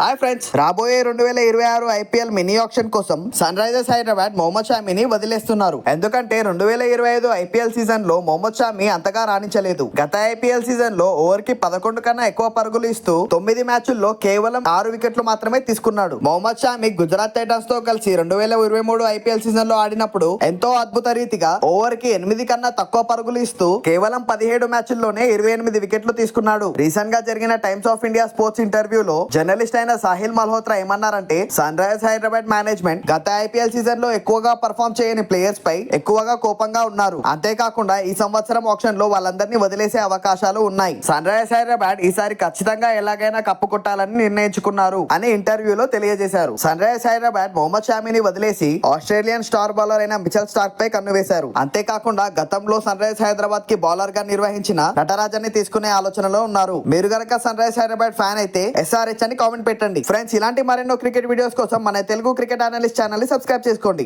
Hi friends రాబోయే రెండు వేల ఇరవై ఆరు ఐపీఎల్ మినీ ఆప్షన్ కోసం సన్ రైజర్స్ హైదరాబాద్ మొహమ్మద్ షామీని వదిలేస్తున్నారు. ఎందుకంటే రెండు వేల ఇరవై ఐదు ఐపీఎల్ సీజన్లో మొహమ్మద్ షామి అంతగా రాణించలేదు. గత ఐపీఎల్ సీజన్లో ఓవర్కి పదకొండు కన్నా ఎక్కువ పరుగులు ఇస్తూ తొమ్మిది మ్యాచ్ల్లో కేవలం ఆరు వికెట్లు మాత్రమే తీసుకున్నాడు. మొహమ్మద్ షామి గుజరాత్ టైటన్స్తో కలిసి రెండు వేల ఇరవై మూడు ఐపీఎల్ సీజన్లో ఆడినప్పుడు ఎంతో అద్భుత రీతిగా ఓవర్కి ఎనిమిది కన్నా తక్కువ పరుగులు ఇస్తూ కేవలం పదిహేడు మ్యాచ్ల్లోనే ఇరవై ఎనిమిది వికెట్లు తీసుకున్నాడు. రీసెంట్గా జరిగిన టైమ్స్ ఆఫ్ ఇండియా స్పోర్ట్స్ ఇంటర్వ్యూలో జర్నలిస్ట్ అయిన సాహిల్ మల్హోత్రా ఏమన్నారంటే సన్ రైజర్స్ హైదరాబాద్ మేనేజ్మెంట్ గత ఐపీఎల్ సీజన్లో ఎక్కువగా పర్ఫామ్ చేయని ప్లేయర్స్ పై ఎక్కువగా కోపంగా ఉన్నారు. అంతేకాకుండా ఈ సంవత్సరం ఆప్షన్లో వాళ్ళందరినీ వదిలేసే అవకాశాలు ఉన్నాయి. సన్ రైజర్స్ హైదరాబాద్ ఈసారి ఖచ్చితంగా ఎలాగైనా కప్పు కొట్టాలని నిర్ణయించుకున్నారు అని ఇంటర్వ్యూలో తెలియజేశారు. సన్ రైజర్స్ హైదరాబాద్ మొహమ్మద్ షామీని వదిలేసి ఆస్ట్రేలియన్ స్టార్ బౌలర్ అయిన మిచల్ స్టార్క్ పై కన్ను వేశారు అంతేకాకుండా గతంలో సన్ రైజర్స్ హైదరాబాద్కి బౌలర్గా నిర్వహించిన నటరాజన్ని తీసుకునే ఆలోచనలో ఉన్నారు. మీరు గనక సన్ రైజర్స్ హైదరాబాద్ ఫ్యాన్ అయితే ఎస్ఆర్హెచ్ అని కామెంట్ పెట్టండి ఫ్రెండ్స్ ఇలాంటి మరెన్నో క్రికెట్ వీడియోస్ కోసం మన తెలుగు క్రికెట్ అనలిస్ట్ ఛానల్ని సబ్స్క్రైబ్ చేసుకోండి.